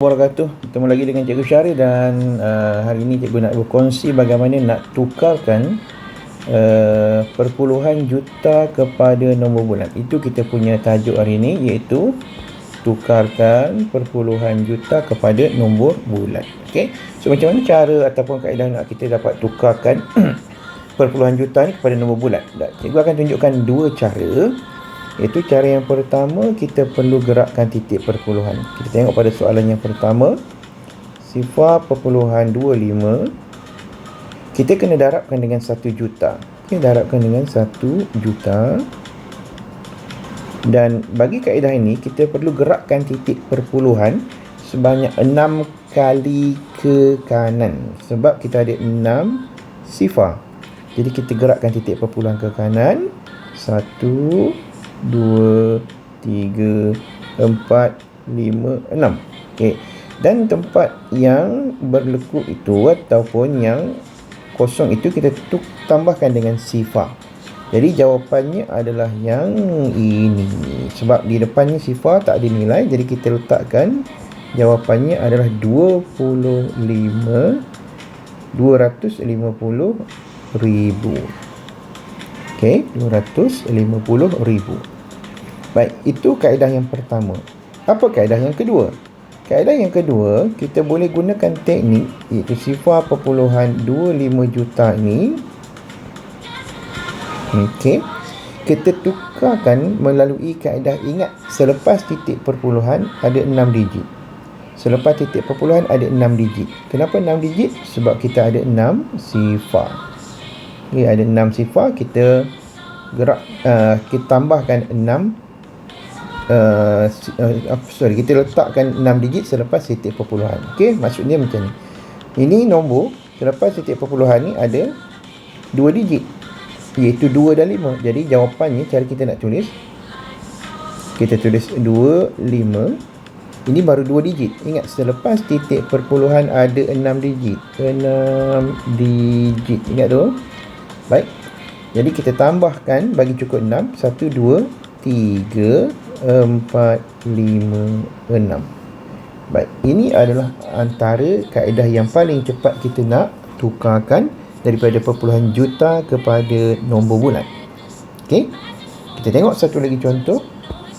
wabarakatuh. Bertemu lagi dengan Cikgu Syarif dan uh, hari ini Cikgu nak berkongsi bagaimana nak tukarkan uh, perpuluhan juta kepada nombor bulan. Itu kita punya tajuk hari ini iaitu tukarkan perpuluhan juta kepada nombor bulan. Ok so macam mana cara ataupun kaedah nak kita dapat tukarkan perpuluhan juta ni kepada nombor bulan? Cikgu akan tunjukkan dua cara itu cara yang pertama kita perlu gerakkan titik perpuluhan. Kita tengok pada soalan yang pertama. Sifar perpuluhan 25. Kita kena darabkan dengan 1 juta. Kita darabkan dengan 1 juta. Dan bagi kaedah ini, kita perlu gerakkan titik perpuluhan sebanyak 6 kali ke kanan. Sebab kita ada 6 sifar. Jadi kita gerakkan titik perpuluhan ke kanan. 1, dua, tiga, empat, lima, enam. Okey. Dan tempat yang berlekuk itu ataupun yang kosong itu kita tuk, tambahkan dengan sifar. Jadi jawapannya adalah yang ini. Sebab di depannya sifar tak ada nilai. Jadi kita letakkan jawapannya adalah 25 250 ribu. Okey, 250 ribu. Baik, itu kaedah yang pertama. Apa kaedah yang kedua? Kaedah yang kedua, kita boleh gunakan teknik iaitu sifar perpuluhan 25 juta ini. Okey. Kita tukarkan melalui kaedah ingat selepas titik perpuluhan ada 6 digit. Selepas titik perpuluhan ada 6 digit. Kenapa 6 digit? Sebab kita ada 6 sifar. Okay, ada 6 sifar kita gerak uh, kita tambahkan 6 uh, uh, sorry kita letakkan 6 digit selepas titik perpuluhan. Okey maksudnya macam ni. Ini nombor selepas titik perpuluhan ni ada 2 digit iaitu 2 dan 5 jadi jawapannya cara kita nak tulis kita tulis 2 5 ini baru 2 digit. Ingat selepas titik perpuluhan ada 6 digit. 6 digit. Ingat tu Baik. Jadi kita tambahkan bagi cukup 6. 1, 2, 3, 4, 5, 6. Baik. Ini adalah antara kaedah yang paling cepat kita nak tukarkan daripada perpuluhan juta kepada nombor bulan. Okey. Kita tengok satu lagi contoh.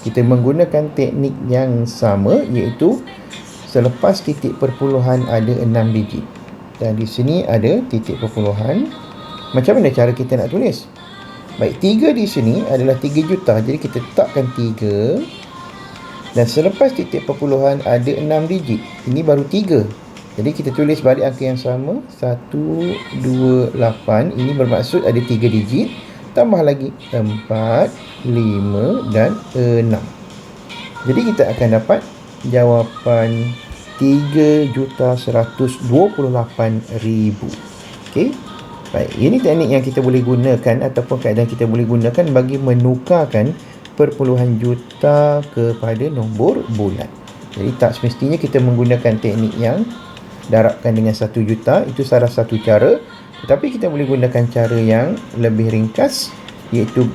Kita menggunakan teknik yang sama iaitu selepas titik perpuluhan ada 6 digit. Dan di sini ada titik perpuluhan macam mana cara kita nak tulis? Baik, 3 di sini adalah 3 juta. Jadi kita letakkan 3. Dan selepas titik perpuluhan ada 6 digit. Ini baru 3. Jadi kita tulis balik angka yang sama. 1, 2, 8. Ini bermaksud ada 3 digit. Tambah lagi 4, 5 dan 6. Jadi kita akan dapat jawapan 3,128,000. Okey. Baik, ini teknik yang kita boleh gunakan ataupun keadaan kita boleh gunakan bagi menukarkan perpuluhan juta kepada nombor bulan. Jadi tak semestinya kita menggunakan teknik yang darabkan dengan satu juta, itu salah satu cara. Tetapi kita boleh gunakan cara yang lebih ringkas iaitu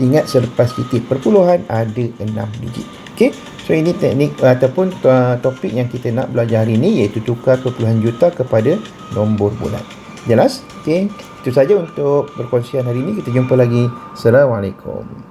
ingat selepas titik perpuluhan ada enam digit. Okey. So ini teknik ataupun uh, topik yang kita nak belajar hari ini iaitu tukar perpuluhan juta kepada nombor bulan. Jelas? Okey. Itu saja untuk perkongsian hari ini. Kita jumpa lagi. Assalamualaikum.